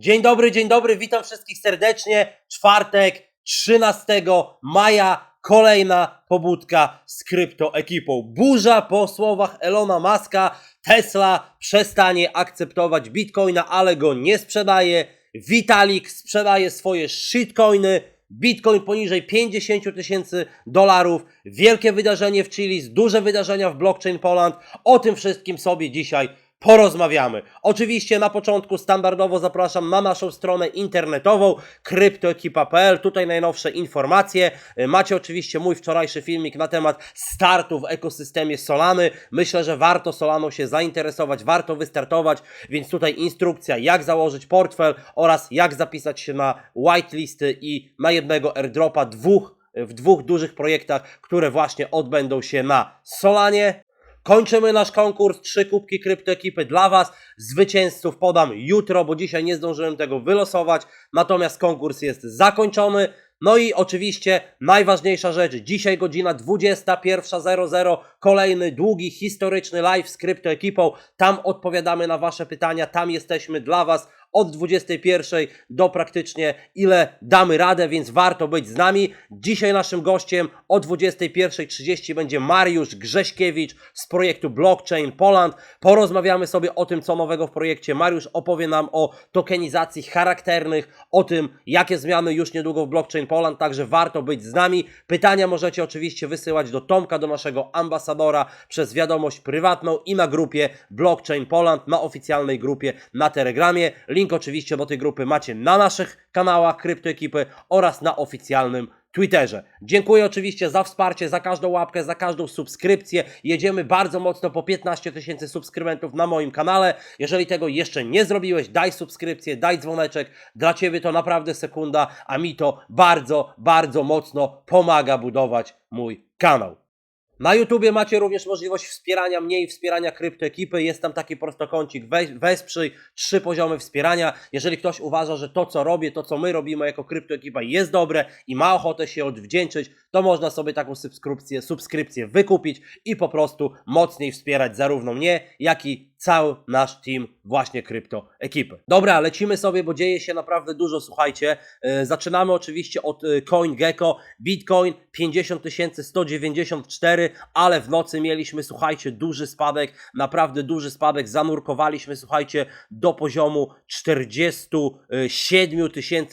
Dzień dobry, dzień dobry, witam wszystkich serdecznie. Czwartek, 13 maja, kolejna pobudka z kryptoekipą. Burza po słowach Elona Muska. Tesla przestanie akceptować bitcoina, ale go nie sprzedaje. Vitalik sprzedaje swoje shitcoiny. Bitcoin poniżej 50 000 tysięcy dolarów. Wielkie wydarzenie w Chile, duże wydarzenia w Blockchain Poland. O tym wszystkim sobie dzisiaj porozmawiamy. Oczywiście na początku standardowo zapraszam na naszą stronę internetową kryptoekipa.pl. Tutaj najnowsze informacje. Y, Macie oczywiście mój wczorajszy filmik na temat startu w ekosystemie Solany. Myślę, że warto Solaną się zainteresować, warto wystartować, więc tutaj instrukcja jak założyć portfel oraz jak zapisać się na whitelisty i na jednego airdropa dwóch w dwóch dużych projektach, które właśnie odbędą się na Solanie. Kończymy nasz konkurs. Trzy kubki kryptoekipy dla Was. Zwycięzców podam jutro, bo dzisiaj nie zdążyłem tego wylosować. Natomiast konkurs jest zakończony. No i oczywiście najważniejsza rzecz. Dzisiaj godzina 21.00. Kolejny długi, historyczny live z kryptoekipą. Tam odpowiadamy na Wasze pytania. Tam jesteśmy dla Was od 21 do praktycznie ile damy radę, więc warto być z nami. Dzisiaj naszym gościem o 21.30 będzie Mariusz Grześkiewicz z projektu Blockchain Poland. Porozmawiamy sobie o tym, co nowego w projekcie. Mariusz opowie nam o tokenizacji charakternych, o tym, jakie zmiany już niedługo w Blockchain Poland, także warto być z nami. Pytania możecie oczywiście wysyłać do Tomka, do naszego ambasadora przez wiadomość prywatną i na grupie Blockchain Poland, na oficjalnej grupie na Telegramie. Link oczywiście do tej grupy macie na naszych kanałach Kryptoekipy oraz na oficjalnym Twitterze. Dziękuję oczywiście za wsparcie, za każdą łapkę, za każdą subskrypcję. Jedziemy bardzo mocno po 15 tysięcy subskrybentów na moim kanale. Jeżeli tego jeszcze nie zrobiłeś, daj subskrypcję, daj dzwoneczek. Dla Ciebie to naprawdę sekunda, a mi to bardzo, bardzo mocno pomaga budować mój kanał. Na YouTubie macie również możliwość wspierania mnie i wspierania kryptoekipy. Jest tam taki prostokącik weź, wesprzyj, trzy poziomy wspierania. Jeżeli ktoś uważa, że to co robię, to co my robimy jako kryptoekipa jest dobre i ma ochotę się odwdzięczyć, to można sobie taką subskrypcję, subskrypcję wykupić i po prostu mocniej wspierać zarówno mnie, jak i cały nasz team właśnie kryptoekipy. Dobra, lecimy sobie, bo dzieje się naprawdę dużo, słuchajcie. Yy, zaczynamy oczywiście od yy, CoinGecko. Bitcoin 50 194, ale w nocy mieliśmy, słuchajcie, duży spadek, naprawdę duży spadek. Zanurkowaliśmy, słuchajcie, do poziomu 47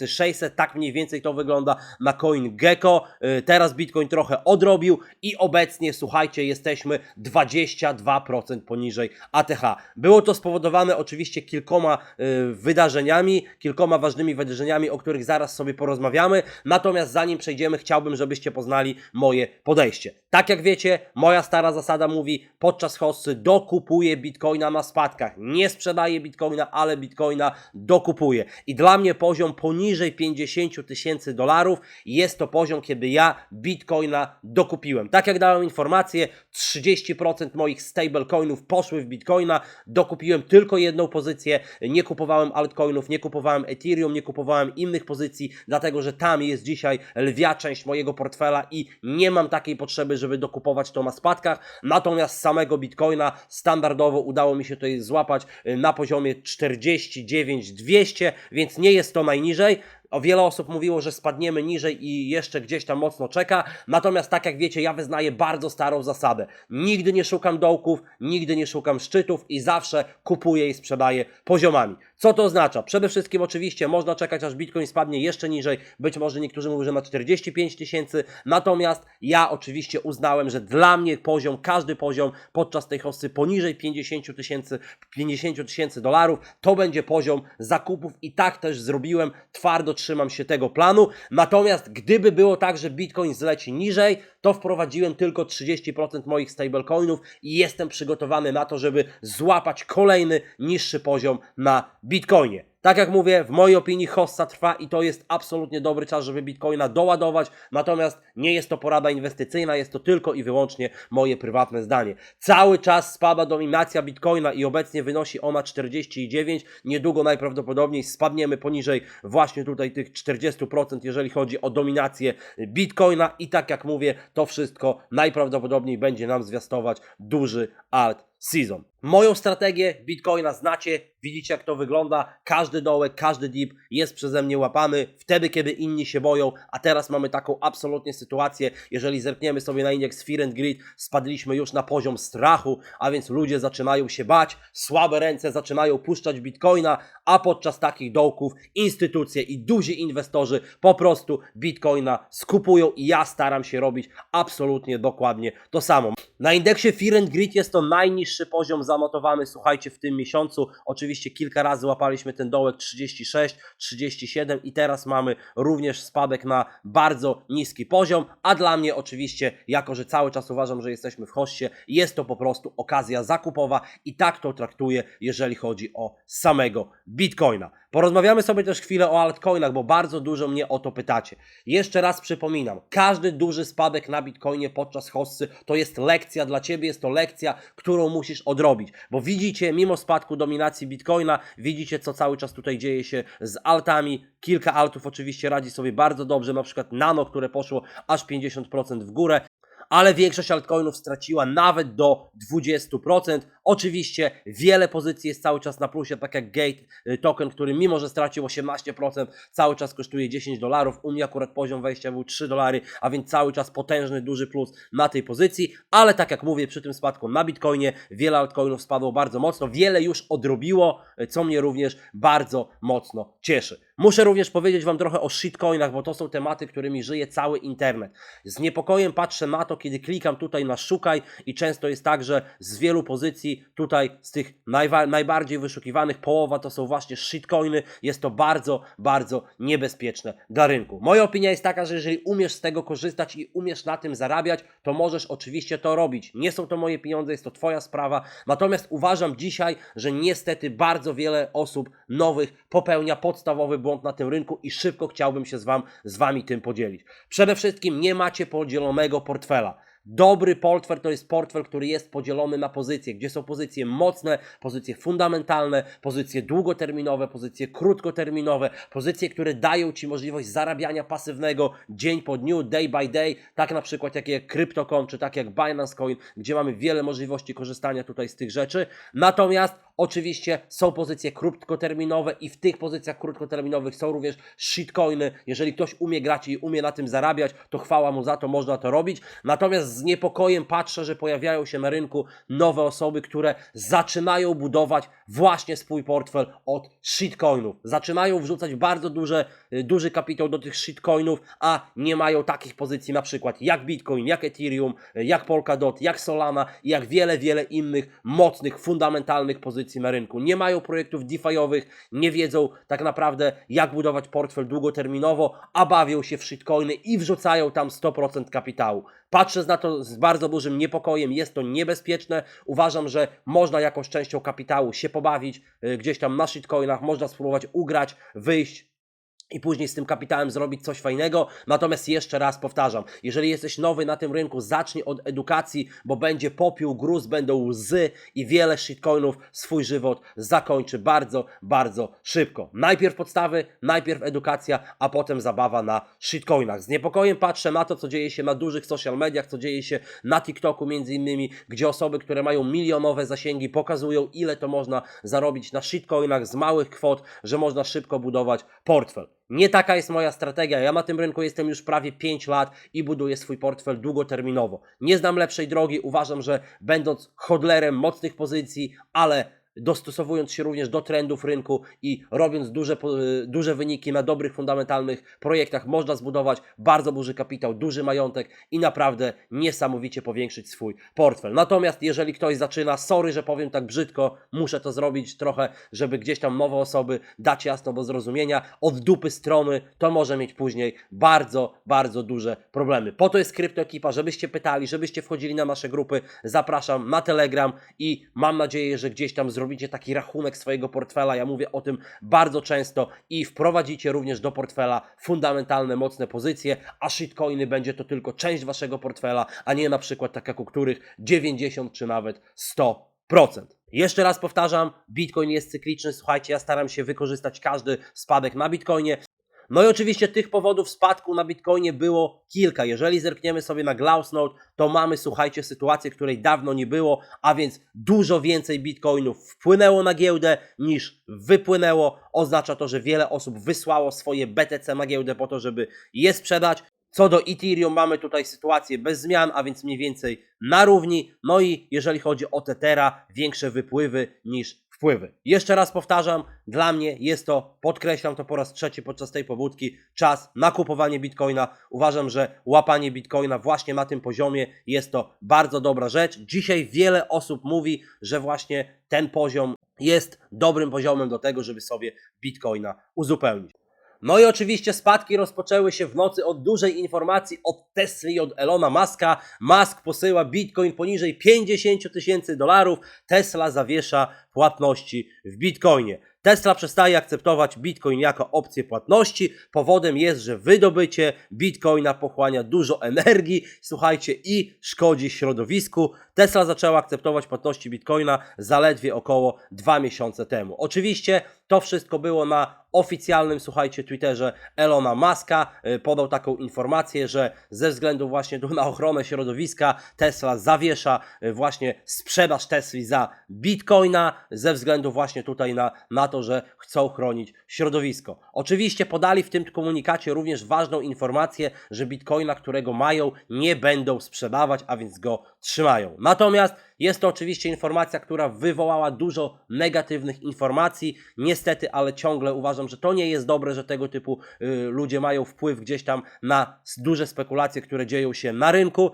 600, tak mniej więcej to wygląda na CoinGecko. Yy, teraz Bitcoin trochę odrobił i obecnie, słuchajcie, jesteśmy 22% poniżej ATH. Było to spowodowane oczywiście kilkoma y, wydarzeniami, kilkoma ważnymi wydarzeniami, o których zaraz sobie porozmawiamy. Natomiast zanim przejdziemy, chciałbym, żebyście poznali moje podejście. Tak jak wiecie, moja stara zasada mówi, podczas hossy dokupuję bitcoina na spadkach. Nie sprzedaję bitcoina, ale bitcoina dokupuję. I dla mnie poziom poniżej 50 tysięcy dolarów jest to poziom, kiedy ja bitcoina dokupiłem. Tak jak dałem informację, 30% moich stablecoinów poszły w bitcoina, dokupiłem tylko jedną pozycję, nie kupowałem altcoinów, nie kupowałem Ethereum, nie kupowałem innych pozycji, dlatego że tam jest dzisiaj lwia część mojego portfela i nie mam takiej potrzeby, żeby dokupować to na spadkach. Natomiast samego bitcoina standardowo udało mi się tutaj złapać y, na poziomie 49 200, więc nie jest to najniżej. O wiele osób mówiło, że spadniemy niżej i jeszcze gdzieś tam mocno czeka. Natomiast tak jak wiecie, ja wyznaję bardzo starą zasadę. Nigdy nie szukam dołków, nigdy nie szukam szczytów i zawsze kupuję i sprzedaję poziomami. Co to oznacza? Przede wszystkim oczywiście można czekać aż Bitcoin spadnie jeszcze niżej. Być może niektórzy mówią, że na 45 tysięcy. Natomiast ja oczywiście uznałem, że dla mnie poziom, każdy poziom podczas tej hossy poniżej 50 tysięcy 50 tysięcy dolarów to będzie poziom zakupów i tak też zrobiłem. Twardo trzymam się tego planu. Natomiast gdyby było tak, że Bitcoin zleci niżej, to wprowadziłem tylko 30% moich stablecoinów i jestem przygotowany na to, żeby złapać kolejny niższy poziom na Bitcoinie. Tak jak mówię, w mojej opinii hossa trwa i to jest absolutnie dobry czas, żeby Bitcoina doładować, natomiast nie jest to porada inwestycyjna, jest to tylko i wyłącznie moje prywatne zdanie. Cały czas spada dominacja Bitcoina i obecnie wynosi ona 49, niedługo najprawdopodobniej spadniemy poniżej właśnie tutaj tych 40%, jeżeli chodzi o dominację Bitcoina i tak jak mówię, to wszystko najprawdopodobniej będzie nam zwiastować duży alt season. Moją strategię Bitcoina znacie, widzicie jak to wygląda. Każdy dołek, każdy dip jest przeze mnie łapany wtedy, kiedy inni się boją, a teraz mamy taką absolutnie sytuację. Jeżeli zerkniemy sobie na indeks Fear and Greed, spadliśmy już na poziom strachu, a więc ludzie zaczynają się bać, słabe ręce zaczynają puszczać Bitcoina, a podczas takich dołków instytucje i duzi inwestorzy po prostu Bitcoina skupują i ja staram się robić absolutnie dokładnie to samo. Na indeksie Fear and Greed jest to najniższy poziom zanotowany, słuchajcie, w tym miesiącu. Oczywiście kilka razy łapaliśmy ten dołek 36, 37 i teraz mamy również spadek na bardzo niski poziom, a dla mnie oczywiście, jako że cały czas uważam, że jesteśmy w hoście, jest to po prostu okazja zakupowa i tak to traktuję, jeżeli chodzi o samego Bitcoina. Porozmawiamy sobie też chwilę o altcoinach, bo bardzo dużo mnie o to pytacie. Jeszcze raz przypominam, każdy duży spadek na Bitcoinie podczas hossy to jest lekcja dla Ciebie, jest to lekcja, którą musisz odrobić, bo widzicie, mimo spadku dominacji Bitcoina, widzicie co cały czas tutaj dzieje się z altami, kilka altów oczywiście radzi sobie bardzo dobrze, na przykład Nano, które poszło aż 50% w górę, ale większość altcoinów straciła nawet do 20%. Oczywiście wiele pozycji jest cały czas na plusie, tak jak Gate y, token, który mimo, że stracił 18%, cały czas kosztuje 10 dolarów. U mnie akurat poziom wejścia był 3 dolary, a więc cały czas potężny, duży plus na tej pozycji, ale tak jak mówię, przy tym spadku na Bitcoinie wiele altcoinów spadło bardzo mocno, wiele już odrobiło, y, co mnie również bardzo mocno cieszy. Muszę również powiedzieć Wam trochę o shitcoinach, bo to są tematy, którymi żyje cały internet. Z niepokojem patrzę na to, kiedy klikam tutaj na szukaj i często jest tak, że z wielu pozycji tutaj z tych najbardziej wyszukiwanych połowa to są właśnie shitcoiny. Jest to bardzo, bardzo niebezpieczne dla rynku. Moja opinia jest taka, że jeżeli umiesz z tego korzystać i umiesz na tym zarabiać, to możesz oczywiście to robić. Nie są to moje pieniądze, jest to Twoja sprawa. Natomiast uważam dzisiaj, że niestety bardzo wiele osób nowych popełnia podstawowy błąd na tym rynku i szybko chciałbym się z, wam, z Wami tym podzielić. Przede wszystkim nie macie podzielonego portfela. Dobry portfel to jest portfel, który jest podzielony na pozycje, gdzie są pozycje mocne, pozycje fundamentalne, pozycje długoterminowe, pozycje krótkoterminowe, pozycje, które dają Ci możliwość zarabiania pasywnego dzień po dniu, day by day, tak na przykład jak, jak czy tak jak Binance Coin, gdzie mamy wiele możliwości korzystania tutaj z tych rzeczy. Natomiast oczywiście są pozycje krótkoterminowe i w tych pozycjach krótkoterminowych są również shitcoiny. Jeżeli ktoś umie grać i umie na tym zarabiać, to chwała mu za to, można to robić. Natomiast z niepokojem patrzę, że pojawiają się na rynku nowe osoby, które zaczynają budować właśnie swój portfel od shitcoinów. Zaczynają wrzucać bardzo duże, y, duży kapitał do tych shitcoinów, a nie mają takich pozycji na przykład jak Bitcoin, jak Ethereum, y, jak Polkadot, jak Solana i jak wiele, wiele innych mocnych, fundamentalnych pozycji na rynku. Nie mają projektów DeFi'owych, nie wiedzą tak naprawdę jak budować portfel długoterminowo, a bawią się w shitcoiny i wrzucają tam 100% kapitału. Patrzę na to z bardzo dużym niepokojem, jest to niebezpieczne. Uważam, że można jakąś częścią kapitału się pobawić y, gdzieś tam na shitcoinach, można spróbować ugrać, wyjść i później z tym kapitałem zrobić coś fajnego. Natomiast jeszcze raz powtarzam, jeżeli jesteś nowy na tym rynku, zacznij od edukacji, bo będzie popiół, gruz, będą łzy i wiele shitcoinów swój żywot zakończy bardzo, bardzo szybko. Najpierw podstawy, najpierw edukacja, a potem zabawa na shitcoinach. Z niepokojem patrzę na to, co dzieje się na dużych social mediach, co dzieje się na TikToku między innymi, gdzie osoby, które mają milionowe zasięgi, pokazują ile to można zarobić na shitcoinach z małych kwot, że można szybko budować portfel. Nie taka jest moja strategia. Ja na tym rynku jestem już prawie 5 lat i buduję swój portfel długoterminowo. Nie znam lepszej drogi. Uważam, że będąc hodlerem mocnych pozycji, ale dostosowując się również do trendów rynku i robiąc duże, y, duże wyniki na dobrych, fundamentalnych projektach, można zbudować bardzo duży kapitał, duży majątek i naprawdę niesamowicie powiększyć swój portfel. Natomiast jeżeli ktoś zaczyna, sorry, że powiem tak brzydko, muszę to zrobić trochę, żeby gdzieś tam nowe osoby dać jasno do zrozumienia, od dupy strony, to może mieć później bardzo, bardzo duże problemy. Po to jest kryptoekipa, żebyście pytali, żebyście wchodzili na nasze grupy, zapraszam na Telegram i mam nadzieję, że gdzieś tam zrobicie taki rachunek swojego portfela. Ja mówię o tym bardzo często i wprowadzicie również do portfela fundamentalne, mocne pozycje, a shitcoiny będzie to tylko część waszego portfela, a nie na przykład tak jak u których 90 czy nawet 100%. Jeszcze raz powtarzam, Bitcoin jest cykliczny. Słuchajcie, ja staram się wykorzystać każdy spadek na Bitcoinie. No i oczywiście tych powodów spadku na Bitcoinie było kilka. Jeżeli zerkniemy sobie na Glassnode, to mamy, słuchajcie, sytuację, której dawno nie było, a więc dużo więcej Bitcoinów wpłynęło na giełdę niż wypłynęło. Oznacza to, że wiele osób wysłało swoje BTC na giełdę po to, żeby je sprzedać. Co do Ethereum mamy tutaj sytuację bez zmian, a więc mniej więcej na równi. No i jeżeli chodzi o Tethera, większe wypływy niż wpływy. Jeszcze raz powtarzam, dla mnie jest to, podkreślam to po raz trzeci podczas tej pobudki, czas na kupowanie Bitcoina. Uważam, że łapanie Bitcoina właśnie na tym poziomie jest to bardzo dobra rzecz. Dzisiaj wiele osób mówi, że właśnie ten poziom jest dobrym poziomem do tego, żeby sobie Bitcoina uzupełnić. No i oczywiście spadki rozpoczęły się w nocy od dużej informacji od Tesla i od Elona Muska. Musk posyła Bitcoin poniżej 50 tysięcy dolarów. Tesla zawiesza płatności w Bitcoinie. Tesla przestaje akceptować Bitcoin jako opcję płatności. Powodem jest, że wydobycie Bitcoina pochłania dużo energii, słuchajcie, i szkodzi środowisku. Tesla zaczęła akceptować płatności Bitcoina zaledwie około dwa miesiące temu. Oczywiście to wszystko było na oficjalnym, słuchajcie, Twitterze Elona Muska. Y, Podał taką informację, że ze względu właśnie na ochronę środowiska Tesla zawiesza y, właśnie sprzedaż Tesli za Bitcoina, ze względu właśnie tutaj na, na to, że chcą chronić środowisko. Oczywiście podali w tym komunikacie również ważną informację, że Bitcoina, którego mają, nie będą sprzedawać, a więc go trzymają. Natomiast jest to oczywiście informacja, która wywołała dużo negatywnych informacji. Niestety, ale ciągle uważam, że to nie jest dobre, że tego typu y, ludzie mają wpływ gdzieś tam na duże spekulacje, które dzieją się na rynku.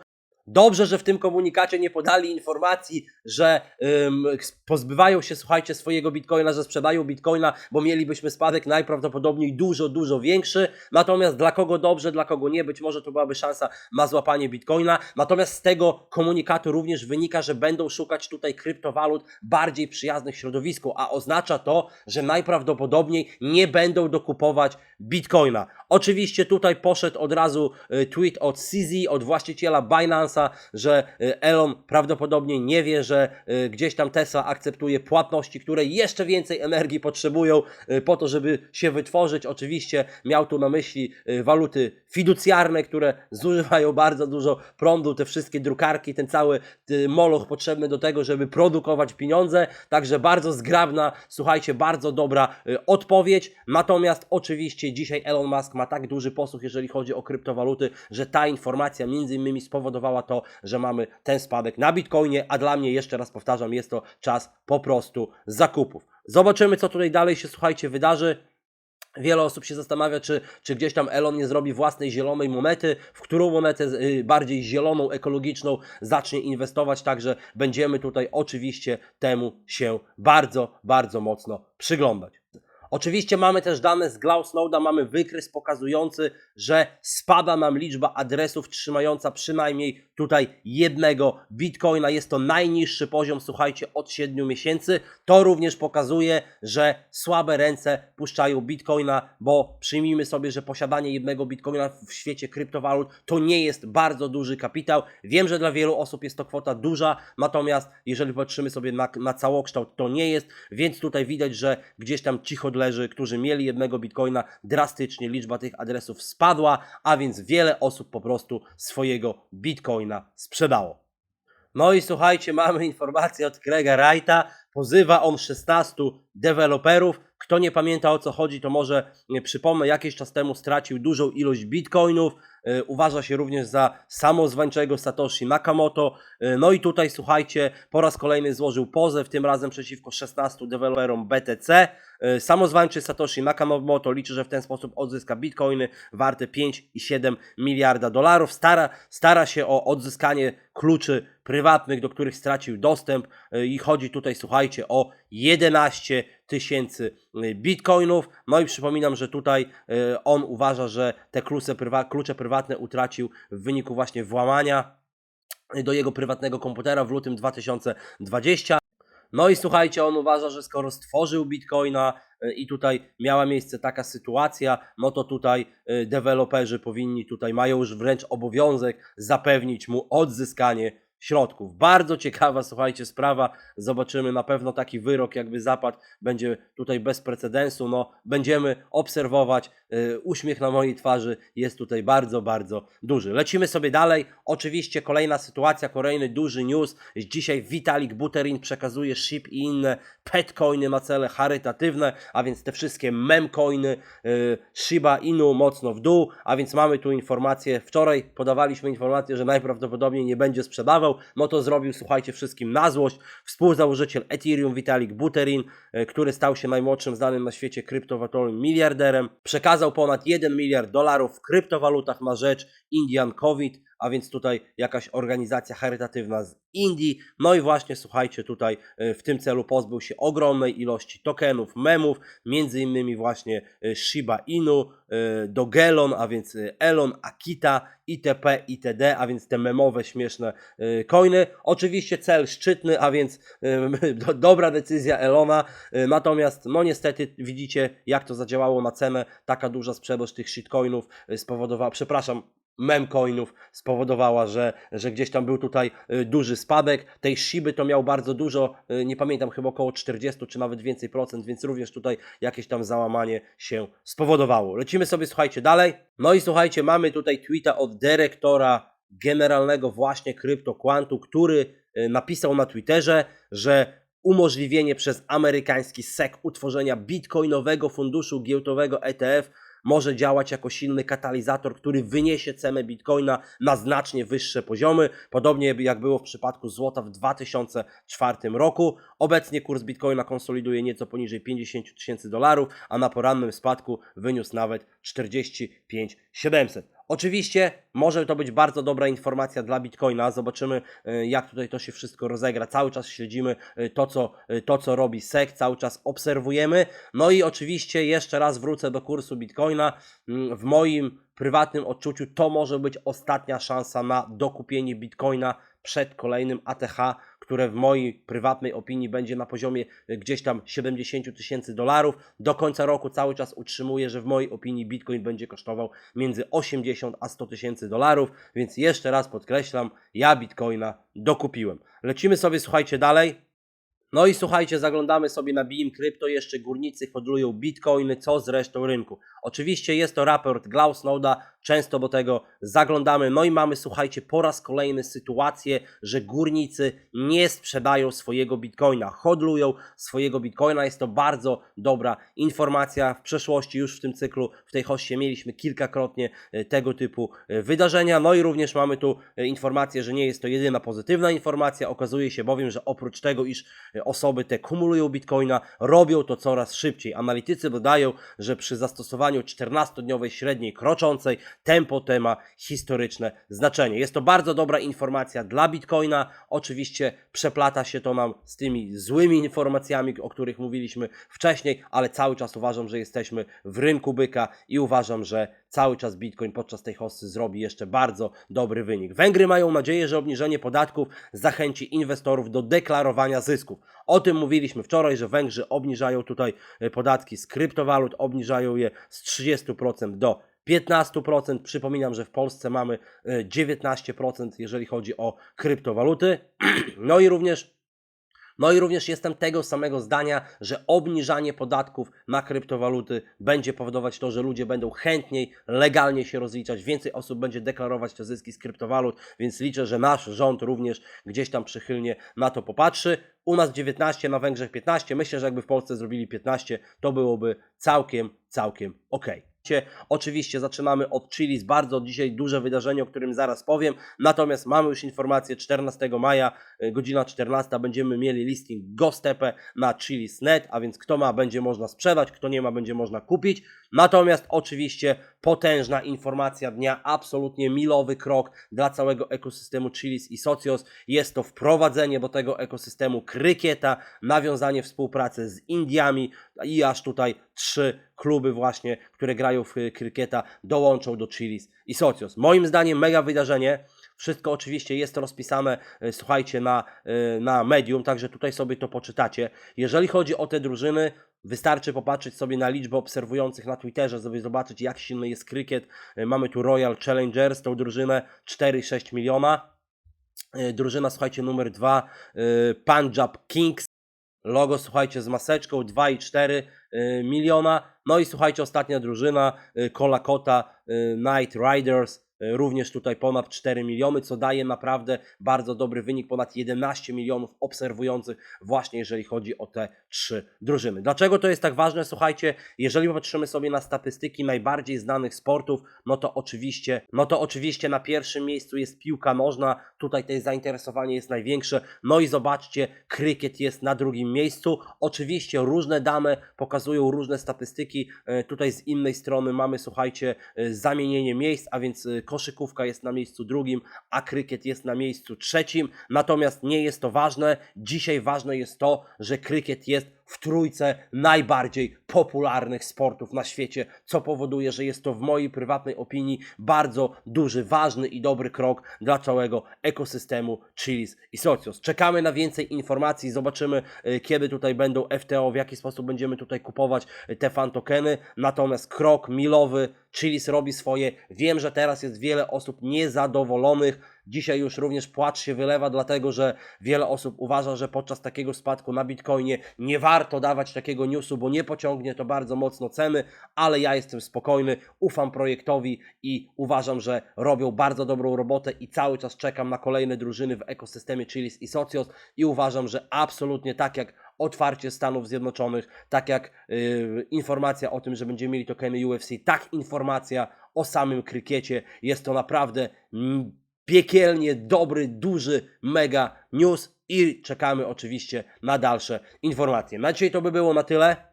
Dobrze, że w tym komunikacie nie podali informacji, że ym, pozbywają się, słuchajcie, swojego bitcoina, że sprzedają bitcoina, bo mielibyśmy spadek najprawdopodobniej dużo, dużo większy. Natomiast dla kogo dobrze, dla kogo nie, być może to byłaby szansa na złapanie bitcoina. Natomiast z tego komunikatu również wynika, że będą szukać tutaj kryptowalut bardziej przyjaznych środowisku, a oznacza to, że najprawdopodobniej nie będą dokupować bitcoina. Oczywiście tutaj poszedł od razu y, tweet od CZ, od właściciela Binance'a, że y, Elon prawdopodobnie nie wie, że y, gdzieś tam Tesla akceptuje płatności, które jeszcze więcej energii potrzebują po to, żeby się wytworzyć. Oczywiście miał tu na myśli waluty fiducjarne, które zużywają bardzo dużo prądu, te wszystkie drukarki, ten cały moloch potrzebny do tego, żeby produkować pieniądze. Także bardzo zgrabna, słuchajcie, bardzo dobra odpowiedź. Natomiast oczywiście dzisiaj Elon Musk ma tak duży posłuch, jeżeli chodzi o kryptowaluty, że ta informacja między innymi spowodowała to, że mamy ten spadek na Bitcoinie, a dla mnie, jeszcze raz powtarzam, jest to czas po prostu zakupów. Zobaczymy, co tutaj dalej się, słuchajcie, wydarzy. Wiele osób się zastanawia, czy, czy gdzieś tam Elon nie zrobi własnej zielonej monety, w którą monetę y, bardziej zieloną, ekologiczną zacznie inwestować, także będziemy tutaj oczywiście temu się bardzo, bardzo mocno przyglądać. Oczywiście mamy też dane z Glassnode'a, mamy wykres pokazujący, że spada nam liczba adresów trzymająca przynajmniej tutaj jednego bitcoina. Jest to najniższy poziom, słuchajcie, od 7 miesięcy. To również pokazuje, że słabe ręce puszczają bitcoina, bo przyjmijmy sobie, że posiadanie jednego bitcoina w świecie kryptowalut to nie jest bardzo duży kapitał. Wiem, że dla wielu osób jest to kwota duża, natomiast jeżeli patrzymy sobie na, na całokształt, to nie jest, więc tutaj widać, że gdzieś tam którzy mieli jednego bitcoina, drastycznie liczba tych adresów spadła, a więc wiele osób po prostu swojego bitcoina sprzedało. No i słuchajcie, mamy informację od Grega Wrighta. Pozywa on 16 deweloperów. Kto nie pamięta o co chodzi, to może nie przypomnę, jakiś czas temu stracił dużą ilość bitcoinów. E, Uważa się również za samozwańczego Satoshi Nakamoto. E, No i tutaj słuchajcie, po raz kolejny złożył pozew, tym razem przeciwko 16 deweloperom BTC. E, Samozwańczy Satoshi Nakamoto liczy, że w ten sposób odzyska bitcoiny warte 5,7 miliarda dolarów. Stara, stara się o odzyskanie kluczy prywatnych, do których stracił dostęp e, i chodzi tutaj, słuchajcie, o 11 tysięcy e, bitcoinów. No i przypominam, że tutaj e, on uważa, że te klucze, prywa, klucze prywatne utracił w wyniku właśnie włamania do jego prywatnego komputera w lutym 2020. No i słuchajcie, on uważa, że skoro stworzył Bitcoina e, i tutaj miała miejsce taka sytuacja, no to tutaj deweloperzy powinni tutaj, mają już wręcz obowiązek zapewnić mu odzyskanie środków. Bardzo ciekawa, słuchajcie, sprawa. Zobaczymy na pewno taki wyrok, jakby zapadł, będzie tutaj bez precedensu. No, będziemy obserwować. Yy, uśmiech na mojej twarzy jest tutaj bardzo, bardzo duży. Lecimy sobie dalej. Oczywiście kolejna sytuacja, kolejny duży news. Dzisiaj Vitalik Buterin przekazuje SHIB i inne petcoiny na cele charytatywne, a więc te wszystkie memcoiny yy, Shiba Inu mocno w dół, a więc mamy tu informację, wczoraj podawaliśmy informację, że najprawdopodobniej nie będzie sprzedawał, no to zrobił, słuchajcie, wszystkim na złość, współzałożyciel Ethereum Vitalik Buterin, yy, który stał się najmłodszym znanym na świecie kryptowalutowym miliarderem, przekazał ponad 1 miliard dolarów w kryptowalutach na rzecz Indian COVID, a więc tutaj jakaś organizacja charytatywna z Indii. No i właśnie słuchajcie, tutaj y, w tym celu pozbył się ogromnej ilości tokenów, memów, między innymi właśnie y, Shiba Inu, y, Dogelon, a więc Elon, Akita, itp., itd., a więc te memowe, śmieszne coiny. Oczywiście cel szczytny, a więc do, dobra decyzja Elona, natomiast no niestety widzicie jak to zadziałało na cenę, taka duża sprzedaż tych shitcoinów spowodowała, przepraszam, memcoinów spowodowała, że, że gdzieś tam był tutaj y, duży spadek. Tej Shiby to miał bardzo dużo, y, nie pamiętam, chyba około 40 czy nawet więcej procent, więc również tutaj jakieś tam załamanie się spowodowało. Lecimy sobie, słuchajcie, dalej. No i słuchajcie, mamy tutaj tweeta od dyrektora generalnego właśnie CryptoQuantu, który y, napisał na Twitterze, że umożliwienie przez amerykański SEC utworzenia bitcoinowego funduszu giełdowego ETF może działać jako silny katalizator, który wyniesie cenę bitcoina na znacznie wyższe poziomy, podobnie jak było w przypadku złota w 2004 roku. Obecnie kurs bitcoina konsoliduje nieco poniżej 50 tysięcy dolarów, a na porannym spadku wyniósł nawet 45 700. Oczywiście może to być bardzo dobra informacja dla Bitcoina. Zobaczymy, y, jak tutaj to się wszystko rozegra. Cały czas śledzimy y, to, co, y, to, co robi SEC, cały czas obserwujemy. No i oczywiście jeszcze raz wrócę do kursu Bitcoina. Mm, W moim prywatnym odczuciu to może być ostatnia szansa na dokupienie Bitcoina przed kolejnym ATH, które w mojej prywatnej opinii będzie na poziomie gdzieś tam 70 tysięcy dolarów. Do końca roku cały czas utrzymuję, że w mojej opinii Bitcoin będzie kosztował między 80 a 100 tysięcy dolarów, więc jeszcze raz podkreślam, ja Bitcoina dokupiłem. Lecimy sobie, słuchajcie, dalej. No i słuchajcie, zaglądamy sobie na Beam Crypto, jeszcze górnicy hodlują bitcoiny, co z resztą rynku. Oczywiście jest to raport Glassnoda, często do tego zaglądamy. No i mamy, słuchajcie, po raz kolejny sytuację, że górnicy nie sprzedają swojego bitcoina, hodlują swojego bitcoina. Jest to bardzo dobra informacja. W przeszłości już w tym cyklu, w tej hoście mieliśmy kilkakrotnie e, tego typu e, wydarzenia. No i również mamy tu e, informację, że nie jest to jedyna pozytywna informacja. Okazuje się bowiem, że oprócz tego, iż osoby te kumulują bitcoina, robią to coraz szybciej. Analitycy dodają, że przy zastosowaniu 14-dniowej średniej kroczącej tempo te ma historyczne znaczenie. Jest to bardzo dobra informacja dla bitcoina. Oczywiście przeplata się to nam z tymi złymi informacjami, o których mówiliśmy wcześniej, ale cały czas uważam, że jesteśmy w rynku byka i uważam, że cały czas Bitcoin podczas tej hossy zrobi jeszcze bardzo dobry wynik. Węgry mają nadzieję, że obniżenie podatków zachęci inwestorów do deklarowania zysków. O tym mówiliśmy wczoraj, że Węgrzy obniżają tutaj e, podatki z kryptowalut, obniżają je z 30% do 15%. Przypominam, że w Polsce mamy e, 19%, jeżeli chodzi o kryptowaluty. No i również no i również jestem tego samego zdania, że obniżanie podatków na kryptowaluty będzie powodować to, że ludzie będą chętniej, legalnie się rozliczać, więcej osób będzie deklarować te zyski z kryptowalut, więc liczę, że nasz rząd również gdzieś tam przychylnie na to popatrzy. U nas 19, na Węgrzech 15. Myślę, że jakby w Polsce zrobili 15, to byłoby całkiem, całkiem ok. Oczywiście zaczynamy od Chili's, bardzo dzisiaj duże wydarzenie, o którym zaraz powiem. Natomiast mamy już informację 14 maja, y, godzina 14, będziemy mieli listing Gostepe na Chili's.net, a więc kto ma, będzie można sprzedać, kto nie ma, będzie można kupić. Natomiast oczywiście potężna informacja dnia, absolutnie milowy krok dla całego ekosystemu Chili's i Socios. Jest to wprowadzenie do tego ekosystemu krykieta, nawiązanie współpracy z Indiami i aż tutaj trzy kluby właśnie, które grają w krykieta, dołączą do Chili's i Socios. Moim zdaniem mega wydarzenie. Wszystko oczywiście jest rozpisane, y, słuchajcie, na, y, na medium, także tutaj sobie to poczytacie. Jeżeli chodzi o te drużyny, wystarczy popatrzeć sobie na liczbę obserwujących na Twitterze, żeby zobaczyć jak silny jest krykiet. Y, Mamy tu Royal Challengers, tą drużynę 4,6 miliona. E, Drużyna, słuchajcie, numer dwa, e, Punjab Kings. Logo, słuchajcie, z maseczką 2,4 y, miliona. No i słuchajcie, ostatnia drużyna, Kolakota y, Night Riders, również tutaj ponad 4 miliony, co daje naprawdę bardzo dobry wynik, ponad 11 milionów obserwujących właśnie jeżeli chodzi o te trzy drużyny. Dlaczego to jest tak ważne? Słuchajcie, jeżeli popatrzymy sobie na statystyki najbardziej znanych sportów, no to oczywiście, no to oczywiście na pierwszym miejscu jest piłka nożna, tutaj to zainteresowanie jest największe, no i zobaczcie, krykiet jest na drugim miejscu. Oczywiście różne dane pokazują różne statystyki. E, Tutaj z innej strony mamy, słuchajcie, e, zamienienie miejsc, a więc e, koszykówka jest na miejscu drugim, a krykiet jest na miejscu trzecim. Natomiast nie jest to ważne. Dzisiaj ważne jest to, że krykiet jest w trójce najbardziej popularnych sportów na świecie, co powoduje, że jest to w mojej prywatnej opinii bardzo duży, ważny i dobry krok dla całego ekosystemu Chilis i Socios. Czekamy na więcej informacji, zobaczymy e, kiedy tutaj będą FTO, w jaki sposób będziemy tutaj kupować e, te fan tokeny. Natomiast krok milowy, Chilis robi swoje. Wiem, że teraz jest wiele osób niezadowolonych. Dzisiaj już również płacz się wylewa, dlatego że wiele osób uważa, że podczas takiego spadku na Bitcoinie nie warto dawać takiego newsu, bo nie pociągnie to bardzo mocno ceny, ale ja jestem spokojny, ufam projektowi i uważam, że robią bardzo dobrą robotę i cały czas czekam na kolejne drużyny w ekosystemie Chilis i Socios i uważam, że absolutnie tak jak otwarcie Stanów Zjednoczonych, tak jak yy, informacja o tym, że będziemy mieli tokeny UFC, tak informacja o samym krykiecie. Jest to naprawdę piekielnie dobry, duży, mega news i czekamy oczywiście na dalsze informacje. Na dzisiaj to by było na tyle.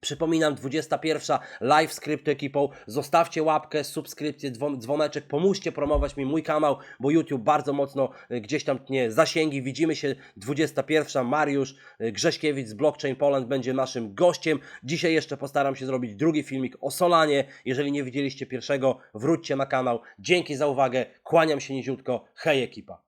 Przypominam, 21. live z Krypto ekipą. Zostawcie łapkę, subskrypcję, dzwon- dzwoneczek, pomóżcie promować mi mój kanał, bo YouTube bardzo mocno y, gdzieś tam tnie zasięgi. Widzimy się 21. Mariusz y, Grześkiewicz z Blockchain Poland będzie naszym gościem. Dzisiaj jeszcze postaram się zrobić drugi filmik o Solanie. Jeżeli nie widzieliście pierwszego, wróćcie na kanał. Dzięki za uwagę, kłaniam się niziutko. Hej ekipa.